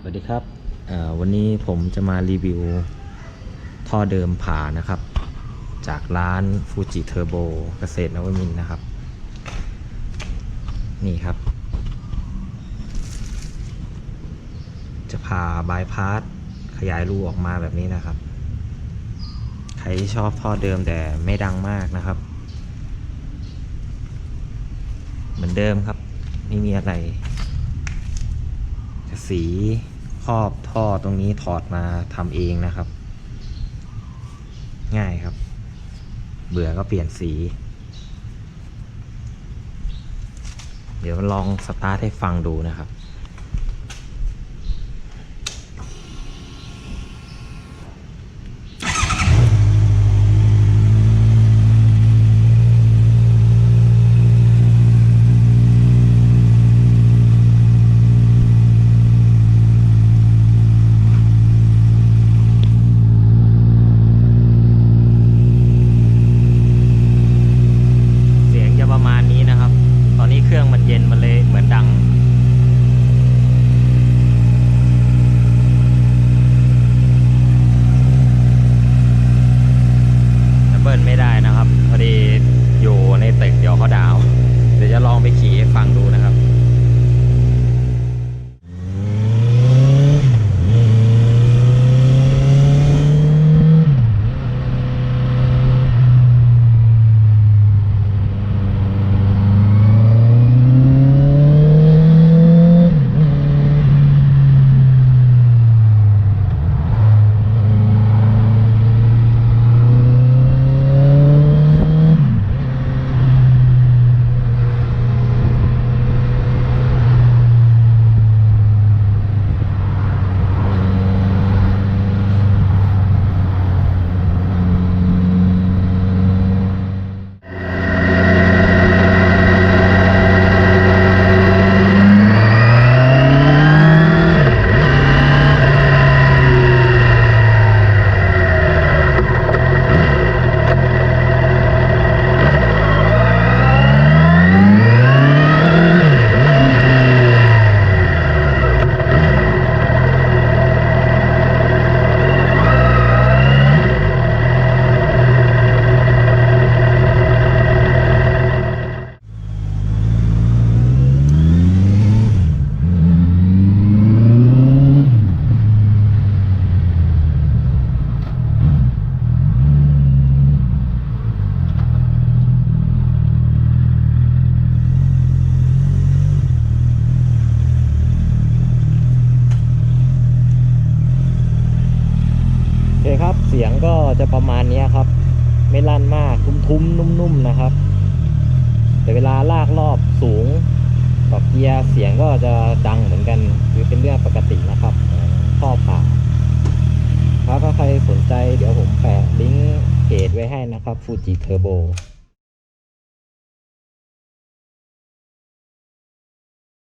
สวัสดีครับวันนี้ผมจะมารีวิวท่อเดิมผ่านะครับ จากร้านฟูจิเทอร์โบเกษตรนวมินนะครับ นี่ครับ จะผ่าบายพาสขยายรูออกมาแบบนี้นะครับ ใครชอบท่อเดิมแต่ไม่ดังมากนะครับ เหมือนเดิมครับ ไม่มีอะไร สีครอบท่อตรงนี้ถอดมาทำเองนะครับ ง่ายครับ เบื่อก็เปลี่ยนสี เดี๋ยวลองสตาร์ทให้ฟังดูนะครับ สียงก็จะประมาณนี้ครับ ไม่ลั่นมากทุ้มๆนุ่มๆนะครับ แต่เวลาลากรอบสูงกับเกียร์เสียงก็จะดังเหมือนกันคือเป็นเรื่องปกตินะครับข้อผ่าครับถ้าใครสนใจเดี๋ยวผมแปะลิงก์เพจไว้ให้นะครับฟูจิเทอร์โบ